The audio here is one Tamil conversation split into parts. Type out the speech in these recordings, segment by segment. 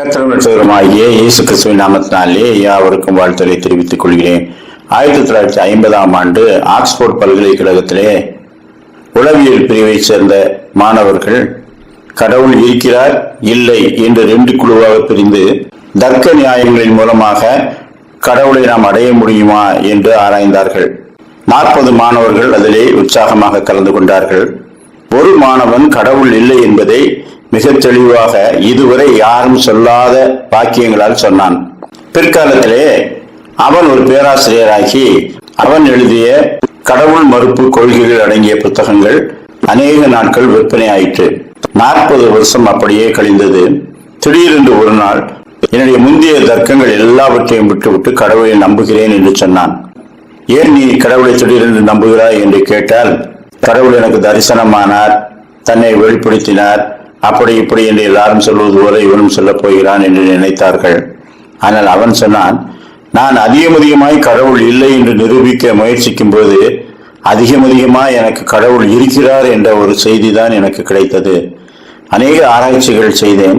கத்திரமாகிய இயேசு கிறிஸ்துவின் நாமத்தினாலே யாவருக்கும் வாழ்த்தலை தெரிவித்துக் கொள்கிறேன். ஆயிரத்தி தொள்ளாயிரத்தி ஐம்பதாம் ஆண்டு ஆக்ஸ்போர்ட் பல்கலைக்கழகத்திலே உளவியல் பிரிவைச் சேர்ந்த மாணவர்கள் கடவுள் இருக்கிறார் இல்லை என்று ரெண்டு குழுவாக பிரிந்து தர்க்க நியாயங்களின் மூலமாக கடவுளை நாம் அடைய முடியுமா என்று ஆராய்ந்தார்கள். நாற்பது மாணவர்கள் அதிலே உற்சாகமாக கலந்து கொண்டார்கள். ஒரு மாணவன் கடவுள் இல்லை என்பதை மிக தெளிவாக இதுவரை யாரும் சொல்லாத வாக்கியங்களால் சொன்னான். பிற்காலத்திலே அவன் ஒரு பேராசிரியராகி அவன் எழுதிய கடவுள் மறுப்பு கொள்கைகள் அடங்கிய புத்தகங்கள் அநேக நாட்கள் விற்பனை ஆயிற்று. நாற்பது வருஷம் அப்படியே கழிந்தது. திடீரென்று ஒரு நாள் என்னுடைய முந்தைய தர்க்கங்கள் எல்லாவற்றையும் விட்டுவிட்டு கடவுளை நம்புகிறேன் என்று சொன்னான். ஏன் நீ கடவுளை திடீரென்று நம்புகிறாய்? என்று கேட்டால் கடவுள் எனக்கு தரிசனமானார் தன்னை வெளிப்படுத்தினார் அப்படி இப்படி என்று எல்லாரும் சொல்வது போல இவனும் சொல்லப் போகிறான் என்று நினைத்தார்கள். ஆனால் அவன் சொன்னான் நான் அதிகம் அதிகமாய் கடவுள் இல்லை என்று நிரூபிக்க முயற்சிக்கும் போது அதிகம் அதிகமாய் எனக்கு கடவுள் இருக்கிறார் என்ற ஒரு செய்தி தான் எனக்கு கிடைத்தது. அநேக ஆராய்ச்சிகள் செய்தேன்.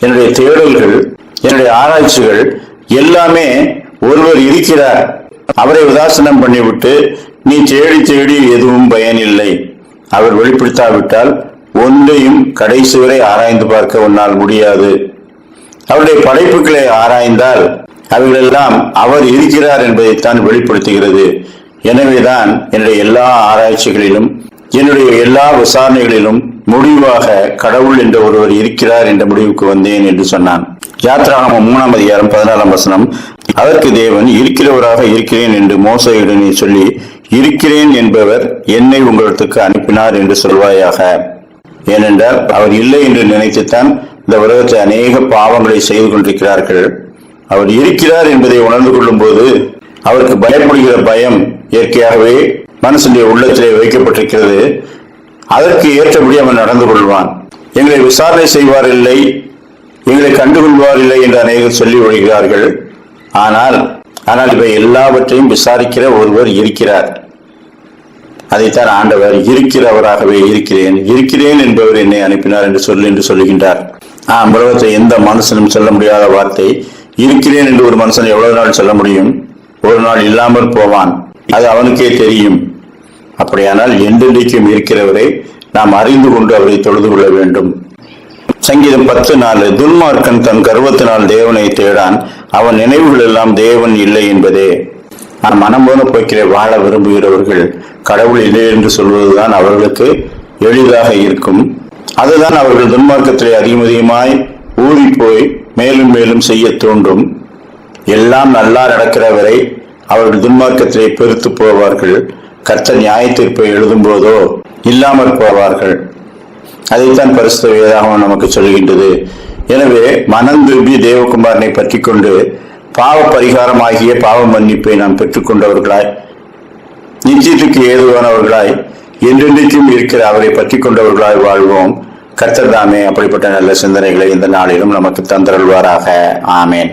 என்னுடைய தேடல்கள் என்னுடைய ஆராய்ச்சிகள் எல்லாமே ஒருவர் இருக்கிறார். அவரை உதாசனம் பண்ணிவிட்டு நீ தேடி தேடி எதுவும் பயனில்லை. அவர் வெளிப்படுத்தாவிட்டால் ஒன்றையும் கடைசி வரை ஆராய்ந்து பார்க்க உன்னால் முடியாது. அவருடைய படைப்புகளை ஆராய்ந்தால் அவைகளெல்லாம் அவர் இருக்கிறார் என்பதைத்தான் வெளிப்படுத்துகிறது. எனவேதான் என்னுடைய எல்லா ஆராய்ச்சிகளிலும் என்னுடைய எல்லா விசாரணைகளிலும் முடிவாக கடவுள் என்ற ஒருவர் இருக்கிறார் என்ற முடிவுக்கு வந்தேன் என்று சொன்னான். யாத்ராகமம் மூணாம் அதிகாரம் பதினாலாம் வசனம் அதற்கு தேவன் இருக்கிறவராக இருக்கிறேன் என்று மோசையுடனே சொல்லி இருக்கிறேன் என்பவர் என்னை உங்களிடத்துக்கு அனுப்பினார் என்று சொல்வாயாக. ஏனென்றால் அவர் இல்லை என்று நினைத்துத்தான் இந்த உலகத்தை அநேக பாவங்களை செய்து கொண்டிருக்கிறார்கள். அவர் இருக்கிறார் என்பதை உணர்ந்து கொள்ளும் போது அவருக்கு பயப்படுகிற பயம் இயற்கையாகவே மனசுடைய உள்ளத்திலே வைக்கப்பட்டிருக்கிறது. அதற்கு ஏற்றபடி அவன் நடந்து கொள்வான். எங்களை விசாரணை செய்வார் இல்லை எங்களை கண்டுகொள்வார் இல்லை என்று அநேகர் சொல்லி வருகிறார்கள் ஆனால் ஆனால் இவை எல்லாவற்றையும் விசாரிக்கிற ஒருவர் இருக்கிறார். அதைத்தான் ஆண்டவர் இருக்கிறவராகவே இருக்கிறேன். இருக்கிறேன் என்பவர் என்னை அனுப்பினார் என்று சொல்லி என்று சொல்லுகின்றார். ஆம் உலகத்தை எந்த மனுஷனும் சொல்ல முடியாத வார்த்தை. இருக்கிறேன் என்று ஒரு மனுஷன் எவ்வளவு நாள் சொல்ல முடியும்? ஒரு நாள் இல்லாமல் போவான். அது அவனுக்கே தெரியும். அப்படியானால் என்றென்றைக்கும் இருக்கிறவரை நாம் அறிந்து கொண்டு அவரை தொழுது கொள்ள வேண்டும். சங்கீதம் பத்து நாலு துன்மார்க்கன் தன் கர்வத்தினால் தேவனை தேடான். அவன் நினைவுகள் எல்லாம் தேவன் இல்லை என்பதே. நான் மனம் போக்கிலே வாழ விரும்புகிறவர்கள் கடவுள் இல்லை என்று சொல்வதுதான் அவர்களுக்கு எளிதாக இருக்கும். அதுதான் அவர்கள் துன்மார்க்கத்திலே அதிகமதிகமாய் ஊறி போய் மேலும் மேலும் செய்ய தூண்டும் எல்லாம் நல்லா நடக்கிற வரை அவர்கள் துன்மார்க்கத்திலே பெருத்து போவார்கள். கர்த்த நியாய தீர்ப்பை எழுதும் போதோ இல்லாமற் போவார்கள். அதைத்தான் பரிசுத்த வேதாகம் நமக்கு சொல்கின்றது. எனவே மனம் திரும்பி தேவகுமாரனை பற்றி கொண்டு பாவ பரிகாரமாகிய பாவ மன்னிப்பை நாம் பெற்றுக்கொண்டவர்களாய் நிச்சயத்துக்கு ஏதுவானவர்களாய் என்றென்றைக்கும் இருக்கிற அவரை பற்றி கொண்டவர்களாய் வாழ்வோம். கர்த்தர் தாமே அப்படிப்பட்ட நல்ல சிந்தனைகளை இந்த நாளிலும் நமக்கு தந்தருள்வாராக. ஆமேன்.